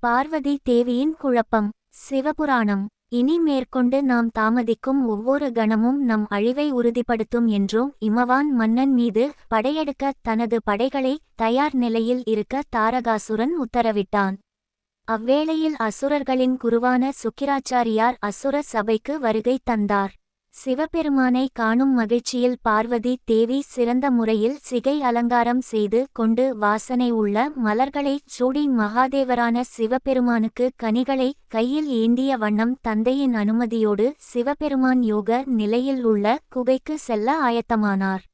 பார்வதி தேவியின் குழப்பம். சிவபுராணம். இனி மேற்கொண்டு நாம் தாமதிக்கும் ஒவ்வொரு கணமும் நம் அழிவை உறுதிப்படுத்தும் என்றும் இமவான் மன்னன் மீது படையெடுக்க தனது படைகளை தயார் நிலையில் இருக்க தாரகாசுரன் உத்தரவிட்டான். அவ்வேளையில் அசுரர்களின் குருவான சுக்கிராச்சாரியார் அசுர சபைக்கு வருகை தந்தார். சிவபெருமானை காணும் மகிழ்ச்சியில் பார்வதி தேவி சிறந்த முறையில் சிகை அலங்காரம் செய்து கொண்டு வாசனை உள்ள மலர்களைச் சூடி மகாதேவரான சிவபெருமானுக்கு கனிகளை கையில் ஏந்திய வண்ணம் தந்தையின் அனுமதியோடு சிவபெருமான் யோக நிலையில் உள்ள குகைக்கு செல்ல ஆயத்தமானார்.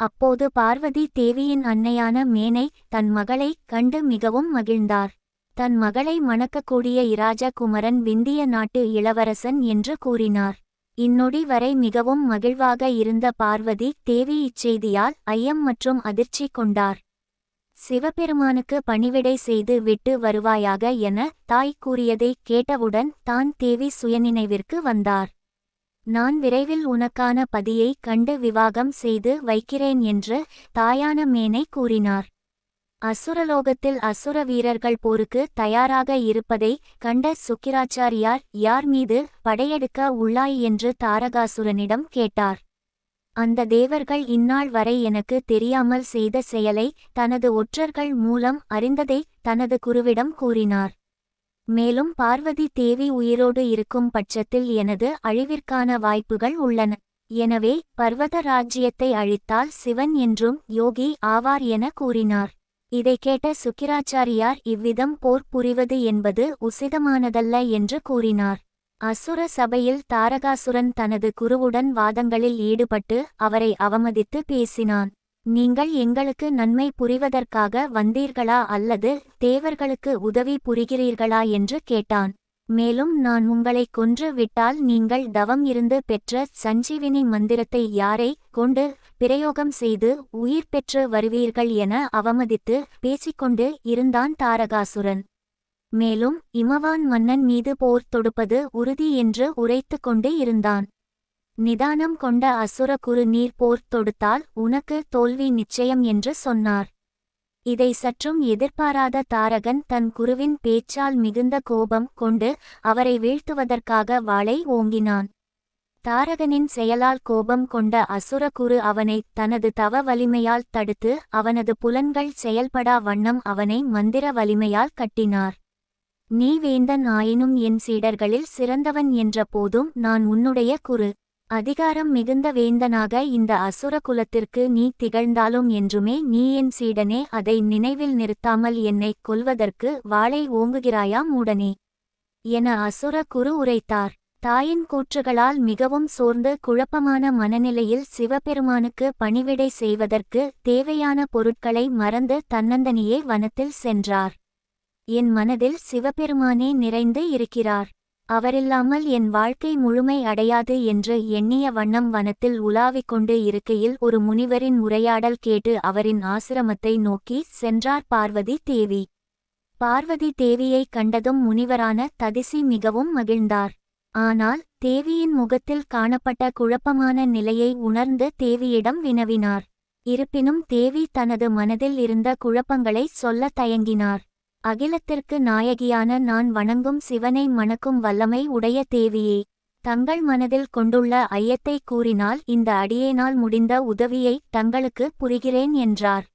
அப்போது பார்வதி தேவியின் அன்னையான மேனை தன் மகளைக் கண்டு மிகவும் மகிழ்ந்தார். தன் மகளை மணக்கக்கூடிய இராஜகுமரன் விந்திய நாட்டு இளவரசன் என்று கூறினார். இந்நொடி வரை மிகவும் மகிழ்வாக இருந்த பார்வதி தேவி இச்செய்தியால் ஐயம் மற்றும் அதிர்ச்சி கொண்டார். சிவபெருமானுக்கு பணிவிடை செய்து விட்டு வருவாயாக என தாய் கூறியதை கேட்டவுடன் தான் தேவி சுயநினைவிற்கு வந்தார். நான் விரைவில் உனக்கான பதியை கண்டு விவாகம் செய்து வைக்கிறேன் என்று தாயான மேனை கூறினார். அசுரலோகத்தில் அசுர வீரர்கள் போருக்கு தயாராக இருப்பதை கண்ட சுக்கிராச்சாரியார் யார் மீது படையெடுக்க உள்ளாய்? என்று தாரகாசுரனிடம் கேட்டார். அந்த தேவர்கள் இந்நாள் வரை எனக்கு தெரியாமல் செய்த செயலை தனது ஒற்றர்கள் மூலம் அறிந்ததை தனது குருவிடம் கூறினார். மேலும் பார்வதி தேவி உயிரோடு இருக்கும் பட்சத்தில் எனது அழிவிற்கான வாய்ப்புகள் உள்ளன. எனவே பர்வத ராஜ்யத்தை அழித்தால் சிவன் என்றும் யோகி ஆவார் என கூறினார். இதை கேட்ட சுக்கிராச்சாரியார் இவ்விதம் போர் புரிவது என்பது உசிதமானதல்ல என்று கூறினார். அசுர சபையில் தாரகாசுரன் தனது குருவுடன் வாதங்களில் ஈடுபட்டு அவரை அவமதித்து பேசினான். நீங்கள் எங்களுக்கு நன்மை புரிவதற்காக வந்தீர்களா அல்லது தேவர்களுக்கு உதவி புரிகிறீர்களா? என்று கேட்டான். மேலும் நான் உங்களை கொன்று விட்டால் நீங்கள் தவம் இருந்து பெற்ற சஞ்சீவினி மந்திரத்தை யாரை கொண்டு பிரயோகம் செய்து உயிர் பெற்று வருவீர்கள் என அவமதித்து பேசிக்கொண்டு இருந்தான் தாரகாசுரன். மேலும் இமவான் மன்னன் மீது போர் தொடுப்பது உறுதி என்று உரைத்து கொண்டு இருந்தான். நிதானம் கொண்ட அசுர குரு நீர் போர் தொடுத்தால் உனக்கு தோல்வி நிச்சயம் என்று சொன்னார். இதை சற்றும் எதிர்பாராத தாரகன் தன் குருவின் பேச்சால் மிகுந்த கோபம் கொண்டு அவரை வீழ்த்துவதற்காக வாளை ஓங்கினான். தாரகனின் செயலால் கோபம் கொண்ட அசுர குரு அவனை தனது தவ வலிமையால் தடுத்து அவனது புலன்கள் செயல்படா வண்ணம் அவனை மந்திர வலிமையால் கட்டினார். நீ வேந்தன் ஆயினும் என் சீடர்களில் சிறந்தவன் என்ற போதும் நான் உன்னுடைய குரு. அதிகாரம் மிகுந்த வேந்தனாக இந்த அசுர குலத்திற்கு நீ திகழ்ந்தாலும் என்றுமே நீ என் சீடனே அதை நினைவில் நிறுத்தாமல் என்னைக் கொல்வதற்கு வாளை ஓங்குகிறாயா மூடனே? என அசுர குரு உரைத்தார். தாயின் கூற்றுகளால் மிகவும் சோர்ந்து குழப்பமான மனநிலையில் சிவபெருமானுக்கு பணிவிடை செய்வதற்கு தேவையான பொருட்களை மறந்து தன்னந்தனியே வனத்தில் சென்றார். என் மனதில் சிவபெருமானே நிறைந்து இருக்கிறார். அவரில்லாமல் என் வாழ்க்கை முழுமை அடையாது என்று எண்ணிய வண்ணம் வனத்தில் உலாவிக் கொண்டு இருக்கையில் ஒரு முனிவரின் உரையாடல் கேட்டு அவரின் ஆசிரமத்தை நோக்கி சென்றார் பார்வதி தேவி. பார்வதி தேவியைக் கண்டதும் முனிவரான ததிசி மிகவும் மகிழ்ந்தார். ஆனால் தேவியின் முகத்தில் காணப்பட்ட குழப்பமான நிலையை உணர்ந்து தேவியிடம் வினவினார். இருப்பினும் தேவி தனது மனதில் இருந்த குழப்பங்களை சொல்ல தயங்கினார். அகிலத்திற்கு நாயகியான நான் வணங்கும் சிவனை மணக்கும் வல்லமை உடைய தேவியே. தங்கள் மனதில் கொண்டுள்ள ஐயத்தை கூறினால் இந்த அடியேனால் முடிந்த உதவியை தங்களுக்கு புரிகிறேன் என்றார்.